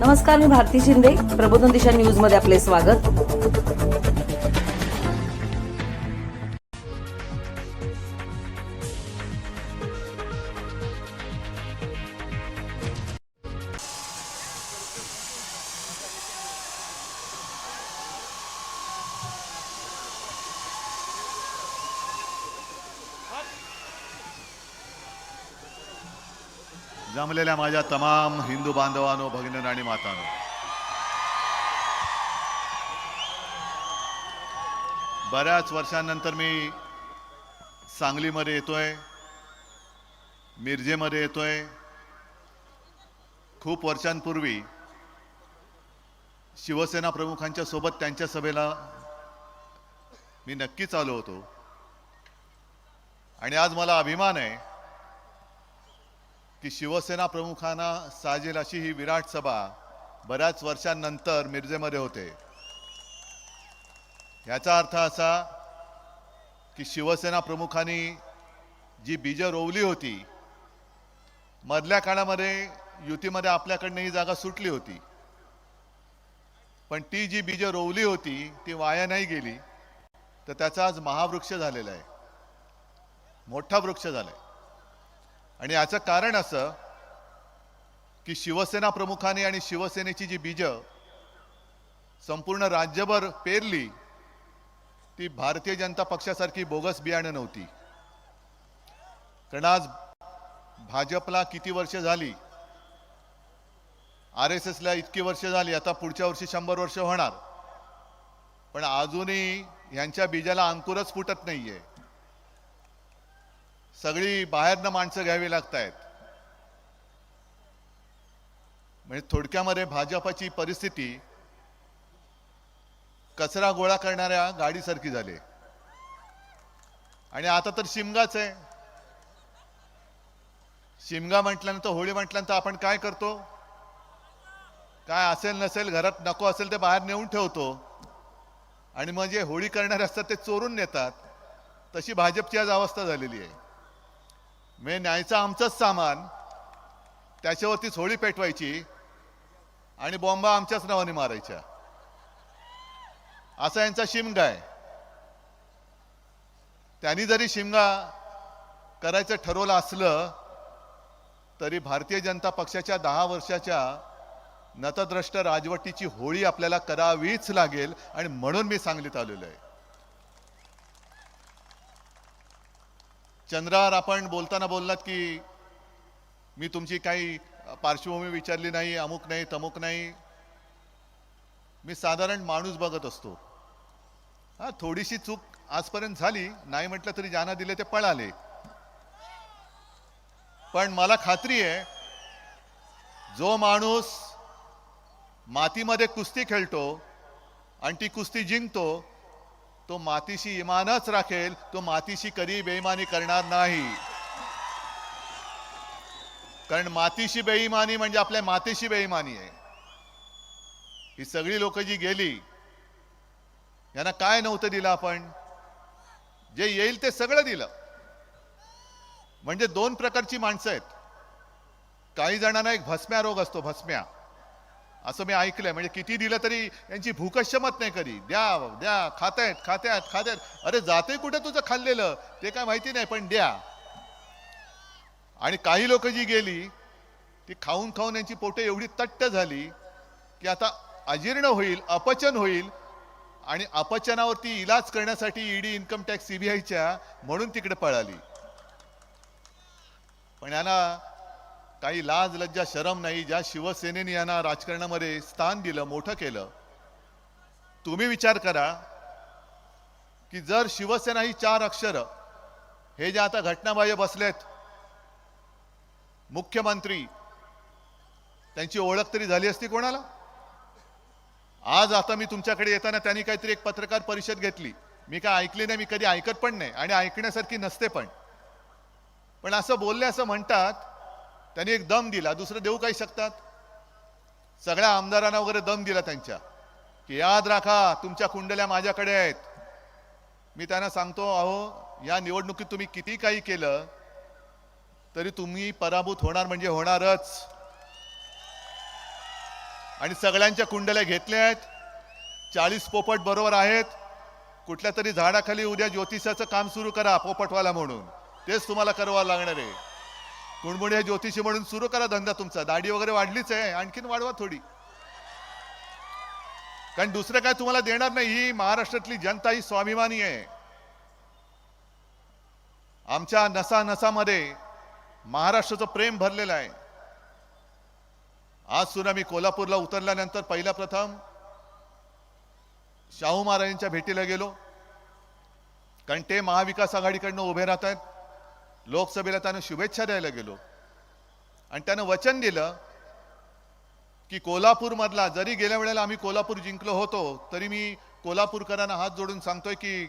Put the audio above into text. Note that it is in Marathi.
नमस्कार मी भारती शिंदे. प्रबोधन दिशा न्यूजमध्ये आपले स्वागत. जमलेल्या माझ्या तमाम हिंदू बांधवांनो भगिनी आणि मातांनो. बऱ्याच वर्षांनंतर मी सांगलीमध्ये येतोय मिरजेमध्ये येतोय. खूप वर्षांपूर्वी शिवसेना प्रमुखांच्या सोबत त्यांच्या सभेला मी नक्कीच आलो होतो. आणि आज मला अभिमान आहे की शिवसेना प्रमुखांना साजेल अशी ही विराट सभा बऱ्याच वर्षांनंतर मिरजेमध्ये होते. ह्याचा अर्थ असा की शिवसेना प्रमुखांनी जी बीजं रोवली होती मधल्या काळामध्ये युतीमध्ये आपल्याकडनं ही जागा सुटली होती. पण ती जी बीजं रोवली होती ती वाया नाही गेली. तर त्याचा आज महावृक्ष झालेला आहे. मोठा वृक्ष झालाय. आणि याचं कारण असं की शिवसेना प्रमुखाने आणि शिवसेनेची जी बीज संपूर्ण राज्यभर पेरली ती भारतीय जनता पक्षासारखी बोगस बियाणं नव्हती. कारण आज भाजपला किती वर्ष झाली आर एस एसला इतकी वर्ष झाली आता पुढच्या वर्षी शंभर वर्ष होणार. पण अजूनही यांच्या बीजाला अंकुरच फुटत नाहीये. सगळी बाहेरनं माणसं घ्यावी लागत आहेत म्हणजे थोडक्यामध्ये भाजपाची परिस्थिती कचरा गोळा करणाऱ्या गाडीसारखी झाली. आणि आता तर शिमगाच आहे. शिमगा म्हटल्यानंतर होळी म्हटल्यानंतर आपण काय करतो? काय असेल नसेल घरात नको असेल ते बाहेर नेऊन ठेवतो. आणि मग जे होळी करणारे असतात ते चोरून नेतात. तशी भाजपची आज अवस्था झालेली आहे. म्हणजे न्यायचं आमचंच सामान. त्याच्यावरतीच होळी पेटवायची आणि बॉम्बा आमच्याच नावाने मारायच्या. असा यांचा शिमगा आहे. त्यांनी जरी शिमगा करायचं ठरवलं असलं तरी भारतीय जनता पक्षाच्या दहा वर्षाच्या नतद्रष्ट राजवटीची होळी आपल्याला करावीच लागेल आणि म्हणून मी सांगलीत आलेलो आहे. चंद्रार आपण बोलताना बोललात की मी तुमची काही पार्श्वभूमी विचारली नाही अमुक नाही तमुक नाही. मी साधारण माणूस बघत असतो. हा थोडीशी चूक आजपर्यंत झाली. नाही म्हटलं तरी ज्यांना दिले ते पळाले. पण मला खात्री आहे जो माणूस मातीमध्ये कुस्ती खेळतो आणि ती कुस्ती जिंकतो तो मातीशी इमानच राखेल तो मातीशी कधी बेईमानी करणार नाही. कारण मातीशी बेईमानी म्हणजे आपल्या मातेशी बेईमानी आहे. ही सगळी लोक जी गेली यांना काय नव्हतं दिलं आपण? जे येईल ते सगळं दिलं. म्हणजे दोन प्रकारची माणसं आहेत. काही जणांना एक भस्म्या रोग असतो भस्म्या. असं मी ऐकलंय. म्हणजे किती दिलं तरी यांची भूकच शमत नाही कधी. द्या द्या खातायत खात्यात खात्यात. अरे जाते कुठे तुझं खाल्लेलं? ते काय माहिती नाही पण द्या. आणि काही लोक जी गेली ती खाऊन खाऊन यांची पोटे एवढी तट्ट झाली की आता अजीर्ण होईल अपचन होईल आणि अपचनावरती इलाज करण्यासाठी ईडी इन्कम टॅक्स सीबीआयच्या म्हणून तिकडे पळाली. पण यांना काही लाज लज्जा शरम नाही ज्या शिवसेनेने यांना राजकारणामध्ये स्थान दिलं मोठं केलं. तुम्ही विचार करा की जर शिवसेना ही चार अक्षर हे जे आता घटनाबाह्य बसलेत मुख्यमंत्री त्यांची ओळख तरी झाली असती कोणाला? आज आता मी तुमच्याकडे येताना त्यांनी काहीतरी एक पत्रकार परिषद घेतली. मी काय ऐकली नाही मी कधी ऐकत पण नाही आणि ऐकण्यासारखी नसते पण. पण असं बोलले असं म्हणतात त्यांनी एक दम दिला दुसरं देऊ काही शकतात? सगळ्या आमदारांना वगैरे दम दिला त्यांच्या की याद राखा तुमच्या कुंडल्या माझ्याकडे आहेत. मी त्यांना सांगतो अहो या निवडणुकीत तुम्ही किती काही केलं तरी तुम्ही पराभूत होणार म्हणजे होणारच. आणि सगळ्यांच्या कुंडल्या घेतल्या आहेत चाळीस पोपट बरोबर आहेत कुठल्या तरी झाडाखाली उद्या ज्योतिषाचं काम सुरू करा पोपटवाला म्हणून. तेच तुम्हाला करावं लागणार आहे. कुणबुणी हे ज्योतिषी म्हणून सुरू करा धंदा तुमचा. दाढी वगैरे वाढलीच आहे. आणखीन वाढवा थोडी. कारण दुसरं काय तुम्हाला देणार नाही. ही महाराष्ट्रातली जनता ही स्वाभिमानी आहे. आमच्या नसा नसामध्ये महाराष्ट्राचं प्रेम भरलेलं आहे. आज सुद्धा मी कोल्हापूरला उतरल्यानंतर पहिल्या प्रथम शाहू महाराजांच्या भेटीला गेलो. कारण ते महाविकास आघाडीकडनं उभे राहत आहेत लोकसभेला त्यानं शुभेच्छा द्यायला गेलो. आणि त्यानं वचन दिलं की कोल्हापूरमधला जरी गेल्या वेळेला आम्ही कोल्हापूर जिंकलो होतो तरी मी कोल्हापूरकरांना हात जोडून सांगतोय की